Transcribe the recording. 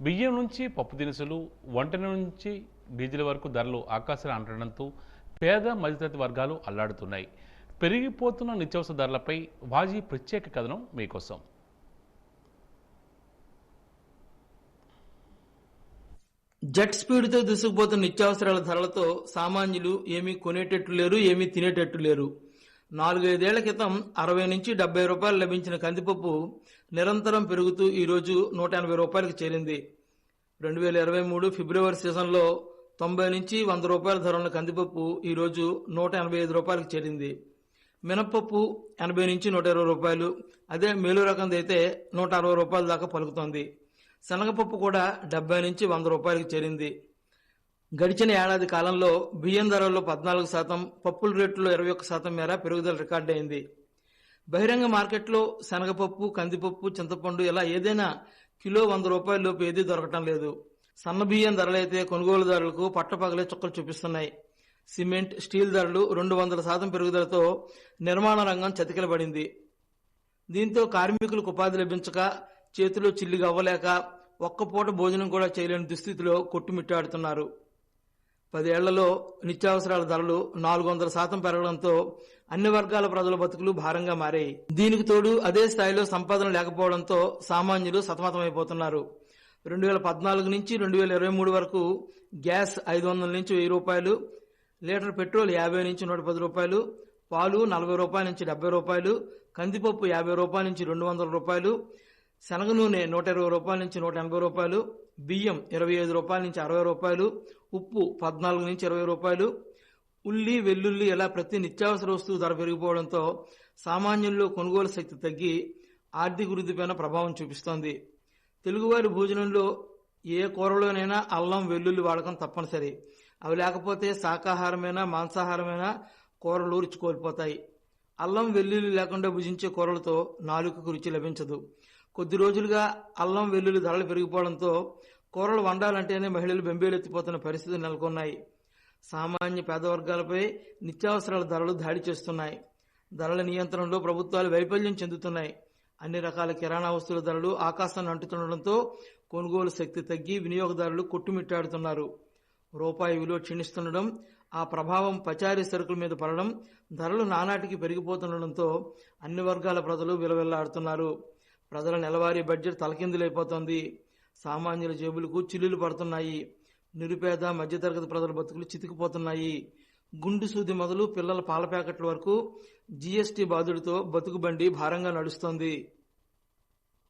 బియ్యం నుంచి పప్పు దినుసులు వంట నుంచి డీజిల్ వరకు ధరలు ఆకాశాన్ని అంటడంతో పేద మధ్యతరగతి వర్గాలు అల్లాడుతున్నాయి. పెరిగిపోతున్న నిత్యావసర ధరలపై వాజీ ప్రత్యేక కథనం మీకోసం. జెట్ స్పీడ్తో దూసుకుపోతున్న నిత్యావసరాల ధరలతో సామాన్యులు ఏమీ కొనేటట్టు లేరు ఏమీ తినేటట్టు లేరు. నాలుగైదేళ్ళ క్రితం అరవై నుంచి డెబ్బై రూపాయలు లభించిన కందిపప్పు నిరంతరం పెరుగుతూ ఈరోజు నూట ఎనభై రూపాయలకు చేరింది. రెండు వేల ఇరవై మూడు ఫిబ్రవరి సీజన్లో తొంభై నుంచి వంద రూపాయల ధర ఉన్న కందిపప్పు ఈరోజు నూట ఎనభై ఐదు రూపాయలకు చేరింది. మినప్పప్పు ఎనభై నుంచి నూట ఇరవై రూపాయలు అదే మేలు రకంది అయితే నూట అరవై రూపాయల దాకా పలుకుతోంది. శనగపప్పు కూడా డెబ్బై నుంచి వంద రూపాయలకు చేరింది. గడిచిన ఏడాది కాలంలో బియ్యం ధరల్లో పద్నాలుగు శాతం పప్పుల రేట్లో ఇరవై ఒక్క శాతం మేర పెరుగుదల రికార్డైంది బహిరంగ మార్కెట్లో శనగపప్పు కందిపప్పు చింతపండు ఇలా ఏదైనా కిలో వంద రూపాయల లోపు ఏదీ దొరకటం లేదు. సన్న బియ్యం ధరలైతే కొనుగోలుదారులకు పట్టపగలే చుక్కలు చూపిస్తున్నాయి. సిమెంట్ స్టీల్ ధరలు రెండు వందల శాతం పెరుగుదలతో నిర్మాణ రంగం చతికిలబడింది. దీంతో కార్మికులకు ఉపాధి లభించక చేతిలో చిల్లిగా అవ్వలేక ఒక్క పూట భోజనం కూడా చేయలేని దుస్థితిలో కొట్టుమిట్టాడుతున్నారు. పదేళ్ళలో నిత్యావసరాల ధరలు నాలుగు వందల శాతం పెరగడంతో అన్ని వర్గాల ప్రజల బతుకులు భారంగా మారాయి. దీనికి తోడు అదే స్థాయిలో సంపాదన లేకపోవడంతో సామాన్యులు సతమతమైపోతున్నారు. రెండు వేల పద్నాలుగు నుంచి రెండు వేల ఇరవై మూడు వరకు గ్యాస్ ఐదు వందల నుంచి వెయ్యి రూపాయలు లీటర్ పెట్రోల్ యాభై నుంచి నూట పది రూపాయలు పాలు నలభై రూపాయల నుంచి డెబ్బై రూపాయలు కందిపప్పు యాభై రూపాయల నుంచి రెండు వందల రూపాయలు శనగ నూనె నూట ఇరవై రూపాయల నుంచి నూట ఎనభై రూపాయలు బియ్యం ఇరవై ఐదు రూపాయల నుంచి అరవై రూపాయలు ఉప్పు పద్నాలుగు నుంచి ఇరవై రూపాయలు. ఉల్లి వెల్లుల్లి ఇలా ప్రతి నిత్యావసర వస్తువు ధర పెరిగిపోవడంతో సామాన్యుల్లో కొనుగోలు శక్తి తగ్గి ఆర్థిక వృద్ధిపైన ప్రభావం చూపిస్తోంది. తెలుగువారి భోజనంలో ఏ కూరలోనైనా అల్లం వెల్లుల్లి వాడకం తప్పనిసరి. అవి లేకపోతే శాకాహారమైనా మాంసాహారమైనా కూరలు రుచి కోల్పోతాయి. అల్లం వెల్లుల్లి లేకుండా భుజించే కూరలతో నాలుకకు రుచి లభించదు. కొద్ది రోజులుగా అల్లం వెల్లుల్లి ధరలు పెరిగిపోవడంతో కూరలు వండాలంటేనే మహిళలు బెంబేలెత్తిపోతున్న పరిస్థితులు నెలకొన్నాయి. సామాన్య పేద వర్గాలపై నిత్యావసరాల ధరలు దాడి చేస్తున్నాయి. ధరల నియంత్రణలో ప్రభుత్వాలు వైఫల్యం చెందుతున్నాయి. అన్ని రకాల కిరాణా వస్తువుల ధరలు ఆకాశాన్ని అంటుతుండటంతో కొనుగోలు శక్తి తగ్గి వినియోగదారులు కొట్టుమిట్టాడుతున్నారు. రూపాయి విలువ క్షీణిస్తుండడం ఆ ప్రభావం పచారీ సరుకుల మీద పడడం ధరలు నానాటికి పెరిగిపోతుండడంతో అన్ని వర్గాల ప్రజలు విలవిల్లాడుతున్నారు. ప్రజల నెలవారీ బడ్జెట్ తలకిందులైపోతుంది. సామాన్యుల జేబులకు చిల్లులు పడుతున్నాయి. నిరుపేద మధ్యతరగతి ప్రజల బతుకులు చితికిపోతున్నాయి. గుండు సూది మొదలు పిల్లల పాల ప్యాకెట్ల వరకు జీఎస్టీ బాధుడితో బతుకు బండి భారంగా నడుస్తోంది.